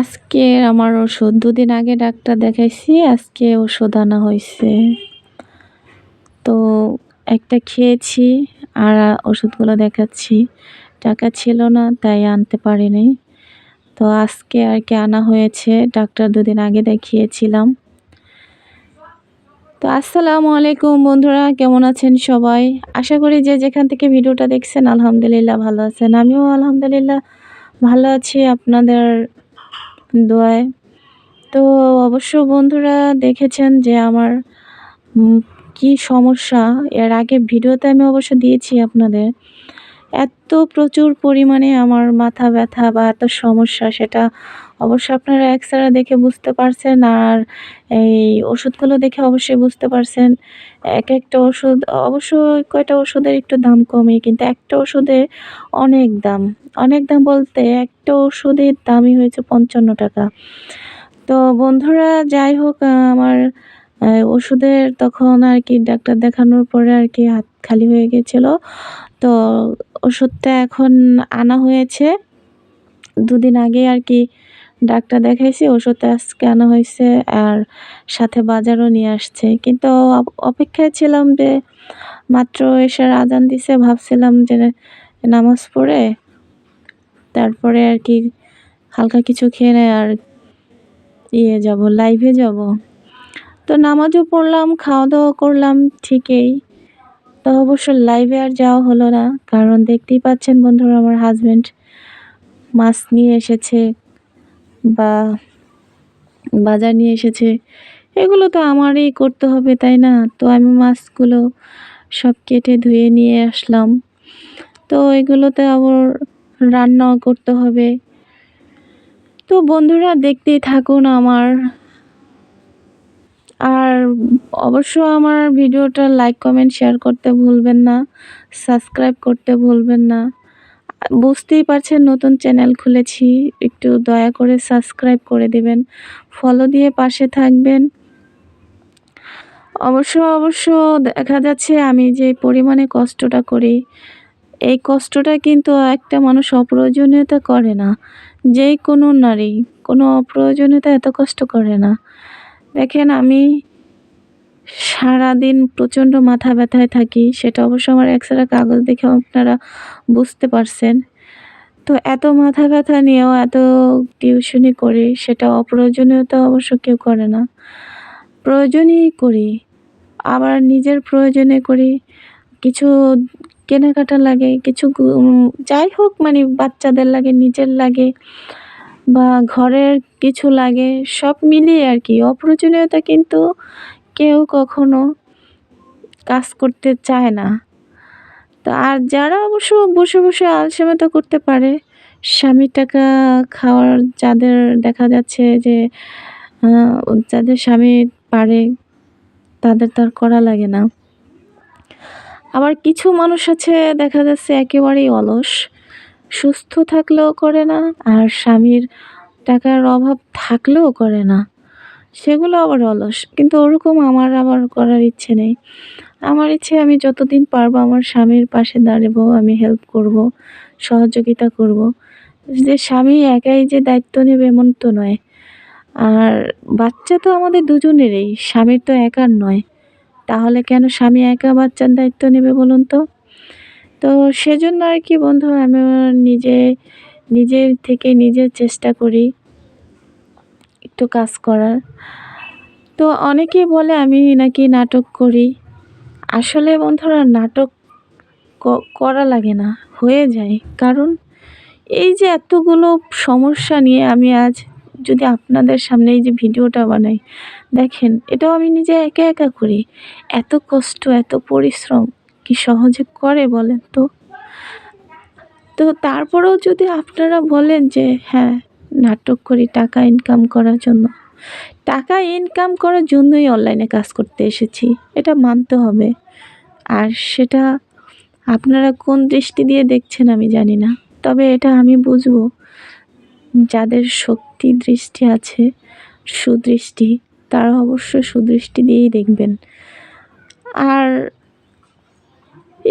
আজকে আমার ওষুধ। দুদিন আগে ডাক্তার দেখাইছি, আজকে ওষুধ আনা হয়েছে তো একটা খেয়েছি আর ওষুধগুলো দেখাচ্ছি। টাকা ছিল না, তাই আনতে পারিনি। তো আজকে আর কি আনা হয়েছে, ডাক্তার দুদিন আগে দেখিয়েছিলাম। তো আসসালামু আলাইকুম বন্ধুরা, কেমন আছেন সবাই? আশা করি যে যেখান থেকে ভিডিওটা দেখছেন, আলহামদুলিল্লাহ ভালো আছেন। আমিও আলহামদুলিল্লাহ ভালো আছি। আপনাদের দোয়ায়। তো অবশ্য বন্ধুরা দেখেছেন যে আমার কি সমস্যা। এর আগে ভিডিওতে আমি অবশ্য দিয়েছি আপনাদের। এত প্রচুর পরিমাণে আমার মাথা ব্যথা বা এত সমস্যা, সেটা অবশ্য আপনারা এক্সরে দেখে বুঝতে পারছেন আর এই ওষুধগুলো দেখে অবশ্যই বুঝতে পারছেন। এক একটা ওষুধ, অবশ্য কয়টা ওষুধের একটু দাম কমে, কিন্তু একটা ওষুধে অনেক দাম। অনেক দাম বলতে একটা ওষুধের দামই হয়েছে পঞ্চান্ন টাকা। তো বন্ধুরা, যাই হোক, আমার ওষুধের তখন আর কি ডাক্তার দেখানোর পরে আর কি হাত খালি হয়ে গেছিল। তো ওষুধটা এখন আনা হয়েছে। দুদিন আগে আর কি ডাক্তার দেখাইছি, ওষুধটা আজকে আনা হয়েছে আর সাথে বাজারও নিয়ে আসছে। কিন্তু অপেক্ষায় ছিলাম যে মাত্র এসার আজান দিছে, ভাবছিলাম যে নামাজ পড়ে তারপরে আর কি হালকা কিছু খেয়ে আর ইয়ে যাব লাইভে যাব। তো নামাজও পড়লাম খাওয়া দাওয়া করলাম, ঠিকই। তো অবশ্য লাইভে আর যাওয়া হলো না, কারণ দেখতেই পাচ্ছেন বন্ধুরা আমার হাজব্যান্ড মাছ নিয়ে এসেছে বা বাজার নিয়ে এসেছে। এগুলো তো আমারই করতে হবে, তাই না? তো আমি মাছগুলো সব কেটে ধুয়ে নিয়ে আসলাম। তো এগুলোতে আবার রান্নাও করতে হবে। তো বন্ধুরা দেখতেই থাকুন আমার আর অবশ্য আমার ভিডিওটা লাইক কমেন্ট শেয়ার করতে ভুলবেন না সাবস্ক্রাইব করতে ভুলবেন না। বুঝতেই পারছেন নতুন চ্যানেল খুলেছি, একটু দয়া করে সাবস্ক্রাইব করে দিবেন ফলো দিয়ে পাশে থাকবেন। অবশ্য অবশ্য দেখা যাচ্ছে আমি যে পরিমাণে কষ্টটা করি, এই কষ্টটা কিন্তু একটা মানুষ অপ্রয়োজনীয়তা করে না, যেই কোনো নারী কোনো অপ্রয়োজনীয়তা এত কষ্ট করে না। দেখেন আমি সারাদিন প্রচণ্ড মাথা ব্যথায় থাকি, সেটা অবশ্য আমার এক্সরে কাগজ দেখে আপনারা বুঝতে পারছেন। তো এত মাথা ব্যথা নিয়েও এত টিউশনি করি, সেটা অপ্রয়োজনীয়তা অবশ্য কেউ করে না। প্রয়োজনই করি, আবার নিজের প্রয়োজনে করি, কিছু কেনাকাটা লাগে, কিছু যাই হোক মানে বাচ্চাদের লাগে, নিজের লাগে। বা ঘরের কিছু লাগে, সব মিলিয়ে আর কি। অপ্রয়োজনীয়তা কিন্তু কেউ কখনো কাজ করতে চায় না। তো আর যারা অবশ্য বসে বসে আলসেমিতা করতে পারে, স্বামীর টাকা খাওয়ার যাদের দেখা যাচ্ছে যে যাদের স্বামী পারে, তাদের তার করা লাগে না। আবার কিছু মানুষ আছে, দেখা যাচ্ছে একেবারেই অলস। সুস্থ থাকলেও করে না, আর স্বামীর টাকার অভাব থাকলেও করে না। সেগুলো আবার অলস। কিন্তু ওরকম আমার আবার করার ইচ্ছে নেই। আমার ইচ্ছে, আমি যতদিন পারব আমার স্বামীর পাশে দাঁড়াবো, আমি হেল্প করব, সহযোগিতা করব। যে স্বামী একাই যে দায়িত্ব নেবে এমন তো নয়। আর বাচ্চা তো আমাদের দুজনেরই, স্বামীর তো একার নয়। তাহলে কেন স্বামী একা বাচ্চার দায়িত্ব নেবে বলুন তো? তো সেজন্য আর কি বন্ধু, আমি নিজে নিজের থেকে নিজের চেষ্টা করি একটু কাজ করার। তো অনেকেই বলে আমি নাকি নাটক করি। আসলে বন্ধুরা, নাটক করা লাগে না, হয়ে যায়। কারণ এই যে এতগুলো সমস্যা নিয়ে আমি আজ যদি আপনাদের সামনে এই যে ভিডিওটা বানাই, দেখেন, এটাও আমি নিজে একা একা করি। এত কষ্ট, এত পরিশ্রম কি সহজে করে বলেন তো? তো তারপরেও যদি আপনারা বলেন যে হ্যাঁ নাটক করি, টাকা ইনকাম করার জন্য। টাকা ইনকাম করার জন্যই অনলাইনে কাজ করতে এসেছি, এটা মানতে হবে। আর সেটা আপনারা কোন দৃষ্টি দিয়ে দেখছেন আমি জানি না। তবে এটা আমি বুঝব, যাদের শক্তি দৃষ্টি আছে, সুদৃষ্টি, তারা অবশ্যই সুদৃষ্টি দিয়েই দেখবেন। আর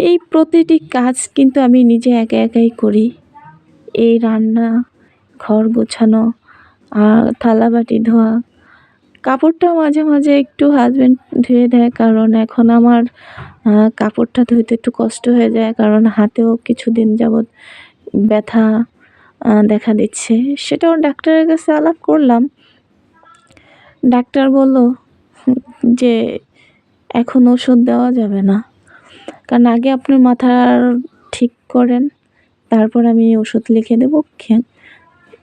এই প্রতিটি কাজ কিন্তু আমি নিজে একা একাই করি। এই রান্না, ঘর গোছানো, আর থালা বাটি ধোয়া, কাপড়টা মাঝে মাঝে একটু হাজব্যান্ড ধুয়ে দেয় কারণ এখন আমার কাপড়টা ধুইতে একটু কষ্ট হয়ে যায় কারণ হাতেও কিছুদিন যাবৎ ব্যথা দেখা দিচ্ছে। সেটাও ডাক্তারের কাছে আলাপ করলাম। ডাক্তার বলল, যে এখন ওষুধ দেওয়া যাবে না। কারণ আগে আপনার মাথার ঠিক করেন, তারপর আমি ওষুধ লিখে দেবো, খেয়ে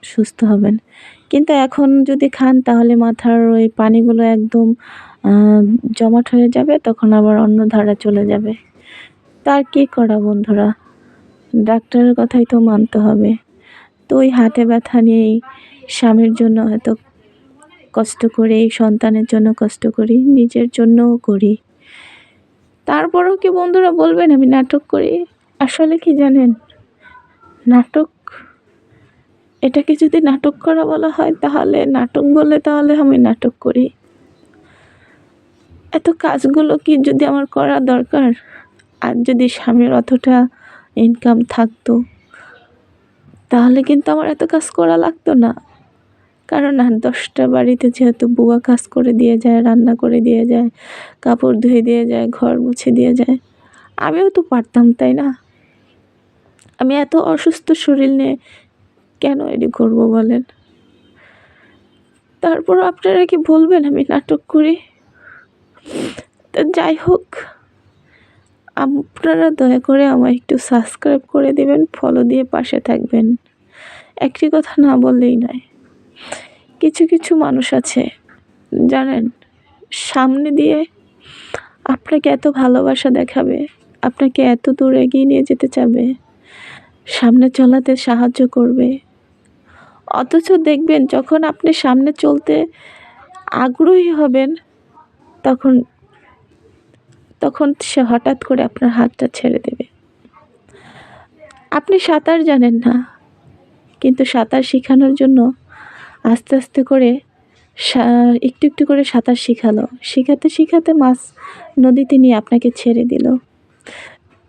সুস্থ হবেন। কিন্তু এখন যদি খান, তাহলে মাথার ওই পানিগুলো একদম জমাট হয়ে যাবে, তখন আবার অন্য ধারা চলে যাবে। তার কী করা বন্ধুরা? ডাক্তারের কথাই তো মানতে হবে। তো ওই হাতে ব্যথা নিয়েই স্বামীর জন্য এত কষ্ট করি, সন্তানের জন্য কষ্ট করি, নিজের জন্যও করি। তারপরেও কি বন্ধুরা বলবেন আমি নাটক করি? আসলে কি জানেন? নাটক এটাকে যদি নাটক করা বলা হয় তাহলে, নাটক বলে তাহলে আমি নাটক করি। এত কাজগুলো কি যদি আমার করা দরকার? আর যদি স্বামীর অতটা ইনকাম থাকতো, তাহলে কিন্তু আমার এত কাজ করা লাগতো না। কারণ আর দশটা বাড়িতে যেহেতু বুয়া কাজ করে দিয়ে যায়, রান্না করে দিয়ে যায়, কাপড় ধুয়ে দিয়ে যায়, ঘর মুছে দিয়ে যায়, আমিও তো পারতাম, তাই না? আমি এত অসুস্থ শরীর নিয়ে কেন এটি করব বলেন? তারপর আপনারা কি বলবেন আমি নাটক করি? তা যাই হোক, আপনারা দয়া করে আমায় একটু সাবস্ক্রাইব করে দেবেন ফলো দিয়ে পাশে থাকবেন। একটি কথা না বললেই নয়। কিছু কিছু মানুষ আছে, জানেন, সামনে দিয়ে আপনাকে এত ভালোবাসা দেখাবে, আপনাকে এত দূর এগিয়ে নিয়ে যেতে চাবে, সামনে চলাতে সাহায্য করবে। অথচ দেখবেন, যখন আপনি সামনে চলতে আগ্রহী হবেন, তখন তখন সে হঠাৎ করে আপনার হাতটা ছেড়ে দেবে। আপনি সাঁতার জানেন না, কিন্তু সাঁতার শেখানোর জন্য আস্তে আস্তে করে একটু একটু করে সাঁতার শেখালো। শেখাতে শেখাতে মাছ নদীতে নিয়ে আপনাকে ছেড়ে দিল।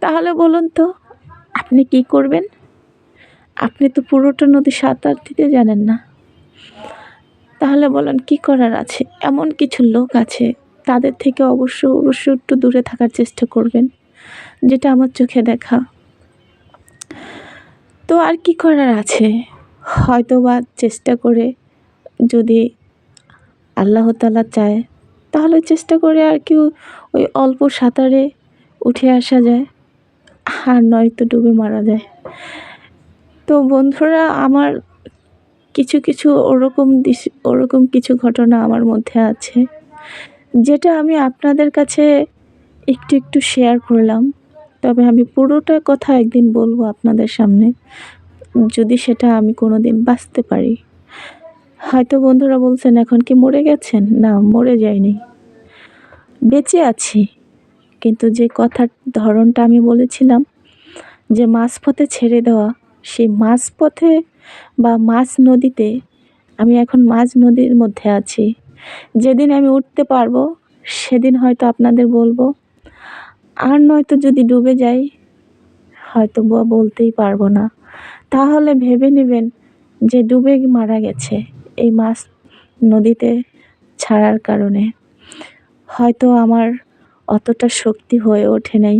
তাহলে বলুন তো, আপনি কি করবেন? আপনি তো পুরোটা নদী সাঁতার দিতে জানেন না। তাহলে বলেন, কি করার আছে? এমন কিছু লোক আছে, তাদের থেকে অবশ্য অবশ্য একটু দূরে থাকার চেষ্টা করবেন, যেটা আমার চোখে দেখা। তো আর কি করার আছে? হয়তো বা চেষ্টা করে যদি আল্লাহ তালা চায়, তাহলে চেষ্টা করে আর কি ওই অল্প সাঁতারে উঠে আসা যায়, আর নয়তো ডুবে মারা যায়। তো বন্ধুরা, আমার কিছু কিছু ওরকম ওরকম কিছু ঘটনা আমার মধ্যে আছে, যেটা আমি আপনাদের কাছে একটু একটু শেয়ার করলাম। তবে আমি পুরোটা কথা একদিন বলব আপনাদের সামনে, যদি সেটা আমি কোনো দিন বাঁচতে পারি। হয়তো বন্ধুরা বলছেন, এখন কি মরে গেছেন? না, মরে যায়নি বেঁচে আছি। কিন্তু যে কথার ধরনটা আমি বলেছিলাম, যে মাঝপথে ছেড়ে দেওয়া, সেই মাঝপথে বা মাঝ নদীতে আমি এখন মাঝ নদীর মধ্যে আছি। যেদিন আমি উঠতে পারব, সেদিন হয়তো আপনাদের বলব, আর নয়তো যদি ডুবে যাই, হয়তো বলতেই পারব না। তাহলে ভেবে নেবেন যে ডুবে মারা গেছে। এই মাছ নদীতে ছাড়ার কারণে। হয়তো আমার অতটা শক্তি হয়ে ওঠে নাই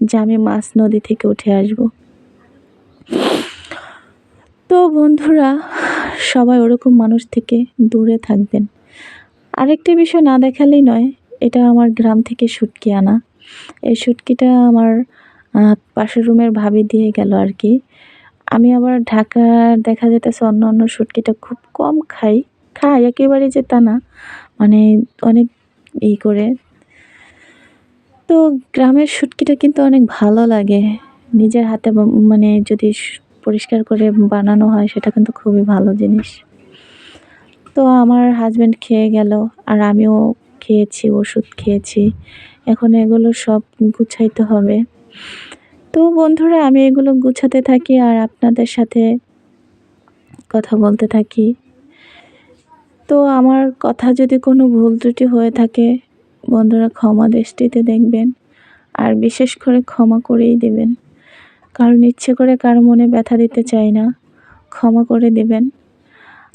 যে আমি মাছ নদী থেকে উঠে আসব। তো বন্ধুরা, সবাই ওরকম মানুষ থেকে দূরে থাকবেন। আরেকটি বিষয় না দেখালেই নয়, এটা আমার গ্রাম থেকে শুটকি আনা। এই শুটকিটা আমার পাশের রুমের ভাবি দিয়ে গেল আর কি। আমি আবার ঢাকা দেখা যেতেছে অন্য অন্য শুটকিটা খুব কম খাই। খাই একেবারে যে তা না। মানে অনেক ই করে। তো গ্রামের শুটকিটা কিন্তু অনেক ভালো লাগে। নিজের হাতে মানে যদি পরিষ্কার করে বানানো হয়, সেটা কিন্তু খুবই ভালো জিনিস। তো আমার হাজব্যান্ড খেয়ে গেল, আর আমিও খেয়েছি, ওষুধ খেয়েছি। এখন এগুলো সব গুছাইতে হবে। তো বন্ধুরা, আমি এগুলো গুছাতে থাকি আর আপনাদের সাথে কথা বলতে থাকি। তো আমার কথা যদি কোনো ভুল ত্রুটি হয়ে থাকে, বন্ধুরা ক্ষমা দৃষ্টিতে দেখবেন আর বিশেষ করে ক্ষমা করেই দেবেন। কারণ ইচ্ছে করে কারও মনে ব্যথা দিতে চাই না, ক্ষমা করে দেবেন।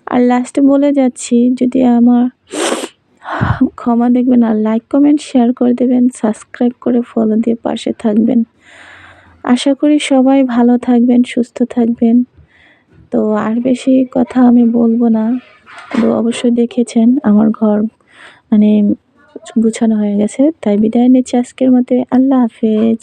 আর লাস্টে বলে যাচ্ছি, যদি আমার ক্ষমা দেখবেন আর লাইক কমেন্ট শেয়ার করে দেবেন সাবস্ক্রাইব করে ফলো দিয়ে পাশে থাকবেন। আশা করি সবাই ভালো থাকবেন, সুস্থ থাকবেন। তো আর বেশি কথা আমি বলব না। তো অবশ্যই দেখেছেন আমার ঘর মানে গুছানো হয়ে গেছে। তাই বিদায় নিচ্ছি আজকের মতে। আল্লাহ হাফেজ।